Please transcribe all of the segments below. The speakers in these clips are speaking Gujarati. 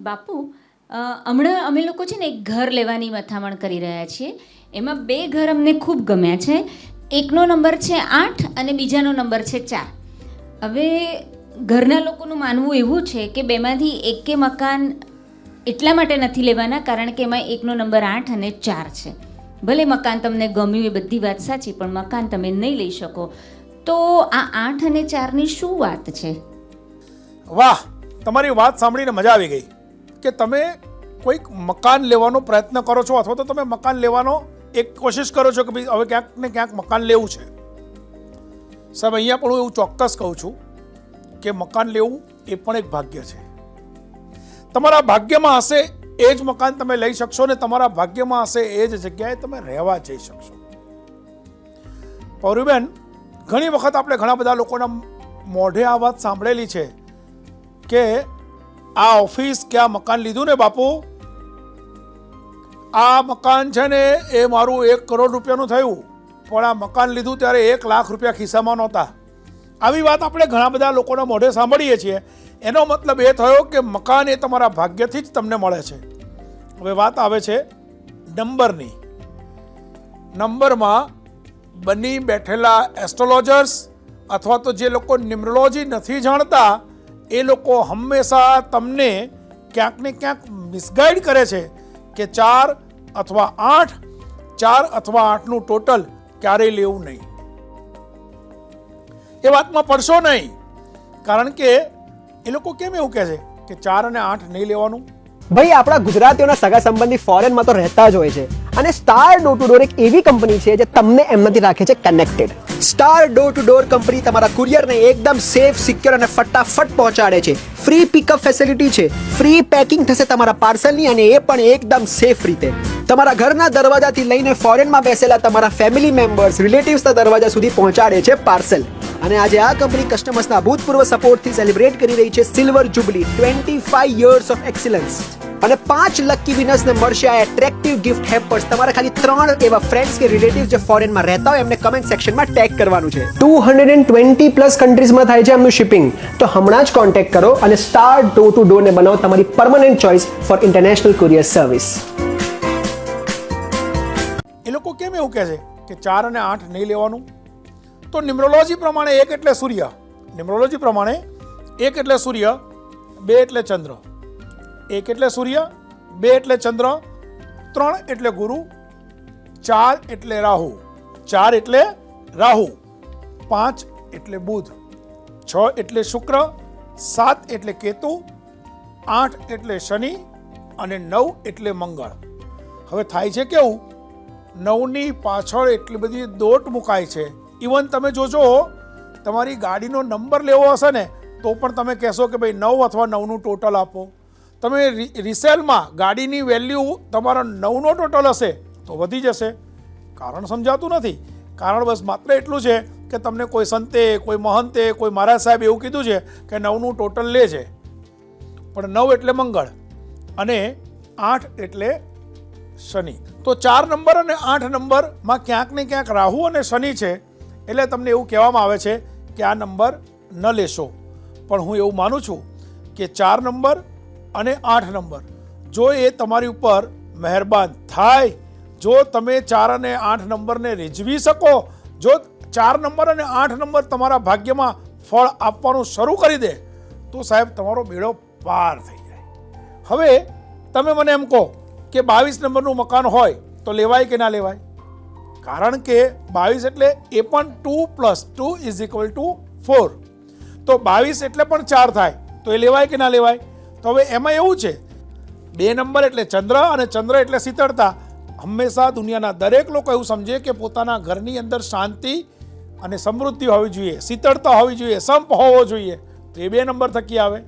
બાપુ હમણાં અમે લોકો છે ને એક ઘર લેવાની મથામણ કરી રહ્યા છીએ. એમાં બે ઘર અમને ખૂબ ગમ્યા છે. એકનો નંબર છે આઠ અને બીજાનો નંબર છે ચાર. હવે ઘરના લોકોનું માનવું એવું છે કે બેમાંથી એકે મકાન એટલા માટે નથી લેવાના કારણ કે એમાં એકનો નંબર આઠ અને ચાર છે. ભલે મકાન તમને ગમ્યું એ બધી વાત સાચી, પણ મકાન તમે નહીં લઈ શકો. તો આ આઠ અને ચારની શું વાત છે? વાહ! તમારી વાત સાંભળીને મજા આવી ગઈ. કે તમે કોઈક મકાન લેવાનો પ્રયત્ન કરો છો અથવા તો તમે મકાન લેવાનો એક કોશિશ કરો છો કે ભાઈ હવે ક્યાંક ને ક્યાંક મકાન લેવું છે. સાહેબ, અહીંયા પણ હું એવું ચોક્કસ કહું છું કે મકાન લેવું એ પણ એક ભાગ્ય છે. તમારા ભાગ્યમાં હશે એ જ મકાન તમે લઈ શકશો ને તમારા ભાગ્યમાં હશે એ જ જગ્યાએ તમે રહેવા જઈ શકશો. પૌરીબેન ઘણી વખત આપણે ઘણા બધા લોકોના મોઢે આ વાત સાંભળેલી છે કે આ ઓફિસ કે આ મકાન લીધું ને બાપુ? આ મકાન છે ને એ મારું એક કરોડ રૂપિયાનું થયું. પણ આ મકાન લીધું ત્યારે એક લાખ રૂપિયા ખિસ્સામાં નહોતા. આવી વાત આપણે ઘણા બધા લોકોના મોઢે સાંભળીએ છીએ. એનો મતલબ એ થયો કે મકાન એ તમારા ભાગ્યથી જ તમને મળે છે. હવે વાત આવે છે નંબરની. નંબરમાં બની બેઠેલા એસ્ટ્રોલોજર્સ અથવા તો જે લોકો ન્યુમરોલોજી નથી જાણતા એ લોકો હંમેશા તમને ક્યાંક ને ક્યાંક મિસગાઈડ કરે છે કે ચાર અથવા આઠ, ચાર અથવા આઠનું ટોટલ ક્યારેય લેવું નહીં. એ વાતમાં પડશો નહીં, કારણ કે એ લોકો કેમ એવું કહે છે કે ચાર અને આઠ નહીં લેવાનું? ભાઈ, આપણા ગુજરાતીઓના સગા સંબંધી ફોરેનમાં તો રહેતા જ હોય છે. અને સ્ટાર ડોર ટુ ડોર એક એવી કંપની છે જે તમને એમનાથી રાખે છે connected star door to door company તમારા કુરિયરને એકદમ સેફ સિક્યોર અને ફટાફટ પહોંચાડે છે. ફ્રી પિકઅપ ફેસિલિટી છે. ફ્રી પેકિંગ થશે તમારા પાર્સલની અને એ પણ એકદમ સેફ રીતે. તમારા ઘરના દરવાજાથી લઈને ફોરેનમાં બેસેલા તમારા ફેમિલી મેમ્બર્સ રિલેટિવ્સના દરવાજા સુધી પહોંચાડે છે પાર્સલ અને આજે આ કંપની કસ્ટમર્સના ભૂતપૂર્વ સપોર્ટથી સેલિબ્રેટ કરી રહી છે silver jubilee twenty five years of excellence અને પાંચ લકી વિનર્સને મળશે આ એટ્રેક્ટિવ ગિફ્ટ હેમ્પર્સ તમારે ખાલી ત્રણ એવા ફ્રેન્ડ્સ કે રિલેટિવ જે ફોરેનમાં રહેતા હોય એમને કમેન્ટ સેક્શનમાં ટેગ કરવાનું છે. Two hundred and twenty plus કન્ટ્રીઝમાં થાય છે એમનું શિપિંગ તો હમણાં જ કોન્ટેક્ટ કરો અને સ્ટાર ડોર ટુ ડોરને બનાવો તમારી permanent choice for international courier service એ લોકો કેમ એવું કહે છે કે ચાર અને આઠ નહીં લેવાનું? તો ન્યુમરોલોજી પ્રમાણે એક એટલે સૂર્ય ન્યુમરોલોજી પ્રમાણે એક એટલે સૂર્ય બે એટલે ચંદ્ર. એક એટલે સૂર્ય, બે એટલે ચંદ્ર, ત્રણ એટલે ગુરુ, ચાર એટલે રાહુ, ચાર એટલે રાહુ, પાંચ એટલે બુધ, છ એટલે શુક્ર, સાત એટલે કેતુ, આઠ એટલે શનિ અને નવ એટલે મંગળ. હવે થાય છે કેવું? નવની પાછળ એટલી બધી દોટ મુકાય છે. ઇવન તમે જોજો, તમારી ગાડીનો નંબર લેવો હશે ને, તો પણ તમે કહેશો કે ભાઈ નવ અથવા નવનું ટોટલ આપો. તમે રિસેલમાં ગાડીની વેલ્યુ તમારા નવનો ટોટલ હશે તો વધી જશે. કારણ સમજાતું નથી. કારણ બસ માત્ર એટલું છે કે તમને કોઈ સંતે, કોઈ મહંતે, કોઈ મહારાજ સાહેબ એવું કીધું છે કે નવનું ટોટલ લે છે. પણ નવ એટલે મંગળ અને આઠ એટલે શનિ. તો ચાર નંબર અને આઠ નંબરમાં ક્યાંક ને ક્યાંક રાહુ અને શનિ છે. એટલે તમને એવું કહેવામાં આવે છે કે આ નંબર ન લેશો. પણ હું એવું માનું છું કે ચાર નંબર અને આઠ નંબર. જો એ તમારી ઉપર મહેરબાન થાય, જો તમે ચાર અને આઠ નંબરને રીઝવી શકો, જો ચાર નંબર અને આઠ નંબર તમારા ભાગ્યમાં ફળ આપવાનું શરૂ કરી દે, તો સાહેબ તમારો બેડો પાર થઈ જાય. હવે તમે મને એમ કહો કે બાવીસ નંબરનું મકાન હોય તો લેવાય કે ના લેવાય? કારણ કે બાવીસ એટલે એ પણ two plus two is equal to four તો બાવીસ એટલે પણ ચાર થાય, તો એ લેવાય કે ના લેવાય? તો હવે એમાં એવું છે, બે નંબર એટલે ચંદ્ર અને ચંદ્ર એટલે શીતળતા. હંમેશા દુનિયાના દરેક લોકો એવું સમજે કે પોતાના ઘરની અંદર શાંતિ અને સમૃદ્ધિ હોવી જોઈએ, શીતળતા હોવી જોઈએ, સંપ હોવો જોઈએ. તો એ બે નંબર થકી આવે.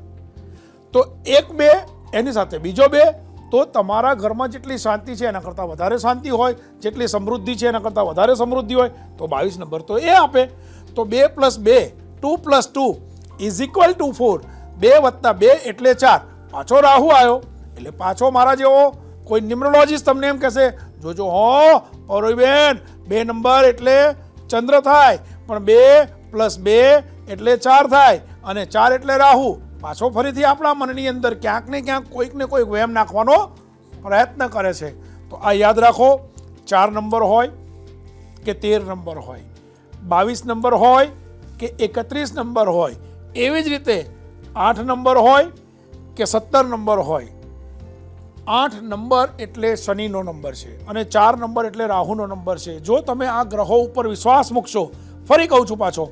તો એક બે, એની સાથે બીજો બે, તો તમારા ઘરમાં જેટલી શાંતિ છે એના કરતાં વધારે શાંતિ હોય, જેટલી સમૃદ્ધિ છે એના કરતાં વધારે સમૃદ્ધિ હોય, તો બાવીસ નંબર તો એ આપે. તો બે પ્લસ બે, two plus two, is equal to four. બે વત્તા બે એટલે ચાર. પાછો રાહુ આવ્યો. એટલે પાછો મારા જેવો કોઈ ન્યુમરોલોજીસ્ટ તમને એમ કહેશે, જોજો હો પૌરવીબેન બે નંબર એટલે ચંદ્ર થાય, પણ બે પ્લસ બે એટલે ચાર થાય, અને ચાર એટલે રાહુ. પાછો ફરીથી આપણા મનની અંદર ક્યાંક ને ક્યાંક કોઈક ને કોઈક વહેમ નાખવાનો પ્રયત્ન કરે છે. તો આ યાદ રાખો, ચાર નંબર હોય કે તેર નંબર હોય, બાવીસ નંબર હોય કે એકત્રીસ નંબર હોય, એવી જ રીતે આઠ નંબર હોય કે સત્તર નંબર હોય? આઠ નંબર એટલે શનિનો નંબર છે અને ચાર નંબર એટલે રાહુનો નંબર છે. જો તમે આ ગ્રહો ઉપર વિશ્વાસ મૂકશો, ફરી કહું છું પાછો,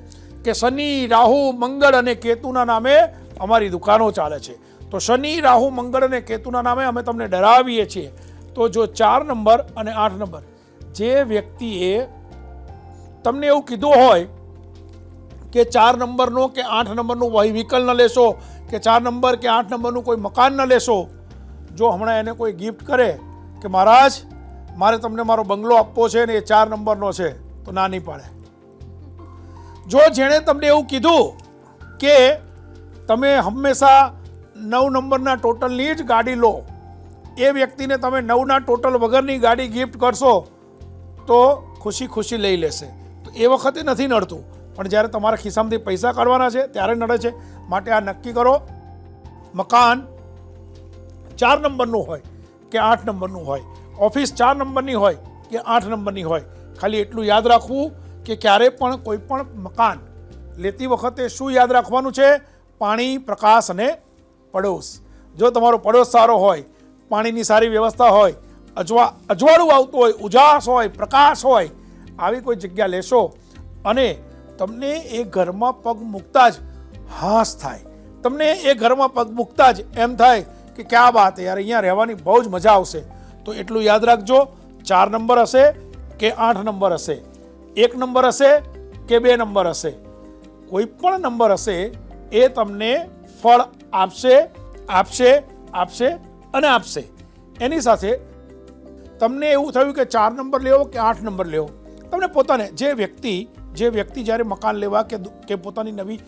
કે શનિ, રાહુ, મંગળ અને કેતુના નામે અમારી દુકાનો ચાલે છે. તો શનિ, રાહુ, મંગળ અને કેતુના નામે અમે તમને ડરાવીએ છીએ. તો જો ચાર નંબર અને આઠ નંબર, જે વ્યક્તિએ તમને એવું કીધું હોય કે ચાર નંબરનો કે આઠ નંબરનું વ્હીકલ ન લેશો, કે ચાર નંબર કે આઠ નંબરનું કોઈ મકાન ન લેશો, જો હમણાં એને કોઈ ગિફ્ટ કરે કે મહારાજ, મારે તમને મારો બંગલો આપવો છે ને એ ચાર નંબરનો છે, તો ના નહીં પાડે. જો જેણે તમને એવું કીધું કે તમે હંમેશા નવ નંબરના ટોટલની જ ગાડી લો, એ વ્યક્તિને તમે નવના ટોટલ વગરની ગાડી ગિફ્ટ કરશો, તો ખુશી ખુશી લઈ લેશે. તો એ વખતે નથી નડતું. પણ જ્યારે તમારા ખિસ્સામાંથી પૈસા કાઢવાના છે, ત્યારે નડે છે. માટે આ નક્કી કરો, મકાન ચાર નંબરનું હોય કે આઠ નંબરનું હોય? ઓફિસ ચાર નંબરની હોય કે આઠ નંબરની હોય? ખાલી એટલું યાદ રાખવું કે ક્યારે પણ કોઈ પણ મકાન લેતી વખતે શું યાદ રાખવાનું છે? પાણી, પ્રકાશ અને પડોશ. જો તમારો પડોશ સારો હોય, પાણીની સારી વ્યવસ્થા હોય, અજવા, અજવાળું આવતું હોય, ઉજાસ હોય, પ્રકાશ હોય, આવી કોઈ જગ્યા લેશો અને તમને એ ઘરમાં પગ મૂકતા જ હાશ થાય. તમને એ ઘરમાં પગ મૂકતા જ એમ થાય કે ક્યાં વાત યાર, અહીંયા રહેવાની બહુ જ મજા આવશે. તો એટલું યાદ રાખજો, ચાર નંબર હશે કે આઠ નંબર હશે? એક નંબર હશે કે બે નંબર હશે? કોઈ પણ નંબર હશે, એ તમને ફળ આપશે આપશે આપશે અને આપશે. એની સાથે તમને એવું થયું કે ચાર નંબર લેવો કે આઠ નંબર લેવો? તમને પોતાને જે વ્યક્તિ જે વ્યક્તિ જ્યારે મકાન લેવા કે કે પોતાની નવી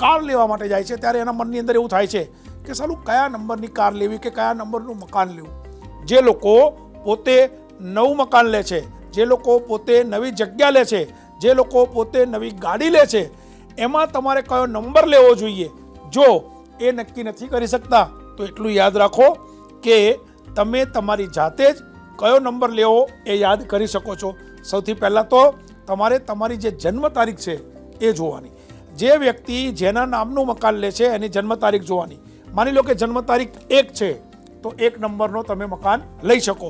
કાર લેવા માટે જાય છે, ત્યારે એના મનની અંદર એવું થાય છે કે સાલું કયા નંબરની કાર લેવી કે કયા નંબરનું મકાન લેવું? જે લોકો પોતે નવું મકાન લે છે, જે લોકો પોતે નવી જગ્યા લે છે, જે લોકો પોતે નવી ગાડી લે છે, એમાં તમારે કયો નંબર લેવો જોઈએ? જો એ નક્કી નથી કરી શકતા, તો એટલું યાદ રાખો કે તમે તમારી જાતે જ કયો નંબર લેવો એ યાદ કરી શકો છો. સૌથી પહેલાં તો તમારે તમારી જે જન્મ તારીખ છે એ જોવાની. જે વ્યક્તિ જેના નામનું મકાન લે છે એની જન્મ તારીખ જોવાની. માની લો કે જન્મ તારીખ એક છે, તો એક નંબરનો તમે મકાન લઈ શકો.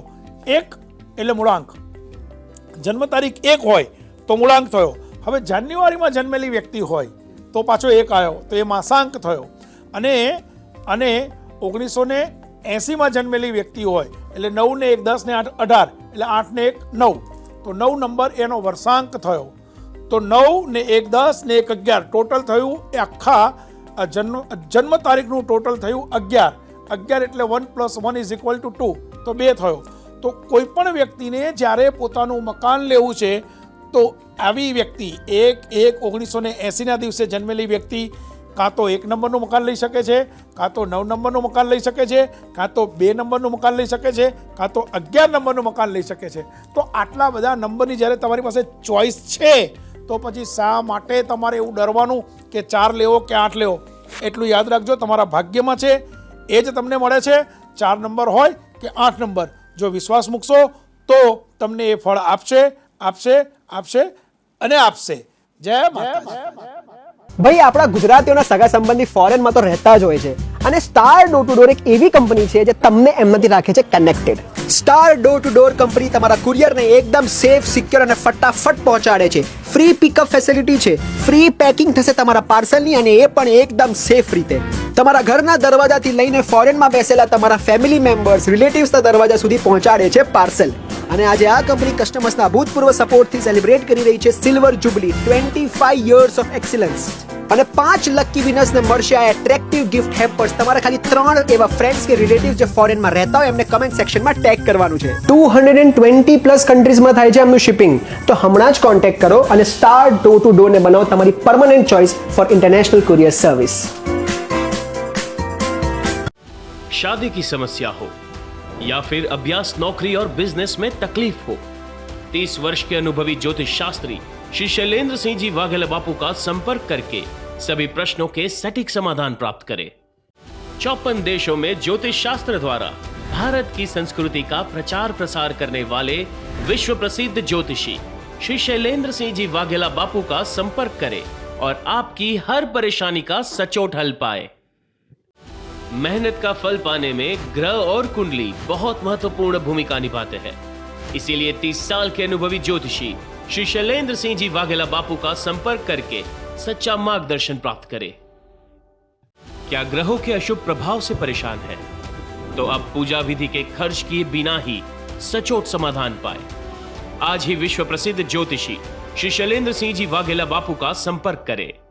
એક એટલે મૂળાંક. જન્મ તારીખ એક હોય તો મૂળાંક થયો. હવે જાન્યુઆરીમાં જન્મેલી વ્યક્તિ હોય તો પાછો એક આવ્યો, તો એ માસાંક થયો. અને અને ઓગણીસો ને એંસીમાં જન્મેલી વ્યક્તિ હોય, એટલે નવ ને એક, દસ ને આઠ, અઢાર, એટલે આઠ ને એક, નવ. તો નવ નંબર એનો વર્ષાંક થયો. તો નવ ને એક દસ ને એક અગિયાર ટોટલ થયું એ આખા જન્મ જન્મ તારીખનું ટોટલ થયું અગિયાર. અગિયાર એટલે one plus one is equal to two. તો બે થયો. તો કોઈ પણ વ્યક્તિને જ્યારે પોતાનું મકાન લેવું છે, તો આવી વ્યક્તિ, એક એક ઓગણીસો ને એંસીના દિવસે જન્મેલી વ્યક્તિ કાં તો એક નંબરનું મકાન લઈ શકે છે, કાં તો નવ નંબરનું મકાન લઈ શકે છે, કાં તો બે નંબરનું મકાન લઈ શકે છે, કાં તો અગિયાર નંબરનું મકાન લઈ શકે છે. તો આટલા બધા નંબરની જ્યારે તમારી પાસે ચોઈસ છે, તો પછી શા માટે તમારે એવું ડરવાનું કે ચાર લેવો કે આઠ લેવો? એટલું યાદ રાખજો, તમારા ભાગ્યમાં છે, એ જ તમને મળે છે, ચાર નંબર હોય કે આઠ નંબર. જો વિશ્વાસ મૂકશો, તો તમને એ ફળ આપશે આપશે આપશે અને આપશે. જય માતાજી. ભાઈ, આપણા ગુજરાતીઓના સગા સંબંધી ફોરેનમાં તો રહેતા જ હોય છે. અને સ્ટાર ડોર ટુ ડોર એક એવી કંપની છે જે તમને એમનાથી રાખે છે connected star door to door company તમારા કુરિયરને એકદમ સેફ સિક્યોર અને ફટાફટ પહોંચાડે છે. ફ્રી પિકઅપ ફેસિલિટી છે. ફ્રી પેકિંગ થશે તમારા પાર્સલની અને એ પણ એકદમ સેફ રીતે. તમારા ઘરના દરવાજાથી લઈને ફોરેનમાં બેસેલા તમારા ફેમિલી મેમ્બર્સ રિલેટિવ્સના દરવાજા સુધી પહોંચાડે છે પાર્સલ અને આજે આ કંપની કસ્ટમર્સના ભૂતપૂર્વ સપોર્ટથી સેલિબ્રેટ કરી રહી છે silver jubilee twenty five years of excellence અને પાંચ લકી વિનર્સને મળશે આ એટ્રેક્ટિવ ગિફ્ટ હેમ્પર્સ તમારે ખાલી ત્રણ એવા ફ્રેન્ડ્સ કે રિલેટિવ જે ફોરેનમાં રહેતા હોય એમને કમેન્ટ સેક્શનમાં ટેગ કરવાનું છે two hundred and twenty plus કન્ટ્રીઝમાં થાય છે એમનું શિપિંગ તો હમણાં જ કોન્ટેક્ટ કરો અને સ્ટાર ડોર ટુ ડોરને બનાવો તમારી permanent choice for international courier service शादी की समस्या हो या फिर अभ्यास, नौकरी और बिज़नेस में तकलीफ़ हो। तीस वर्ष के अनुभवी ज्योतिष शास्त्री श्री शैलेंद्र सिंह जी वाघेला बापू का संपर्क करके सभी प्रश्नों के सटीक समाधान प्राप्त करें। चौपन देशों में ज्योतिष शास्त्र द्वारा भारत की संस्कृति का प्रचार प्रसार करने वाले विश्व प्रसिद्ध ज्योतिषी श्री शैलेंद्र सिंह जी वाघेला बापू का संपर्क करें और आपकी हर परेशानी का सचोट हल पाए। मेहनत का फल पाने में ग्रह और कुंडली बहुत महत्वपूर्ण भूमिका निभाते हैं। इसीलिए 30 साल के अनुभवी ज्योतिषी श्री शैलेंद्र सिंह जी वाघेला बापू का संपर्क करके सच्चा मार्गदर्शन प्राप्त करें। क्या ग्रहों के अशुभ प्रभाव से परेशान है? तो अब पूजा विधि के खर्च किए बिना ही सचोट समाधान पाए। आज ही विश्व प्रसिद्ध ज्योतिषी श्री शैलेंद्र सिंह जी वाघेला बापू का संपर्क करें।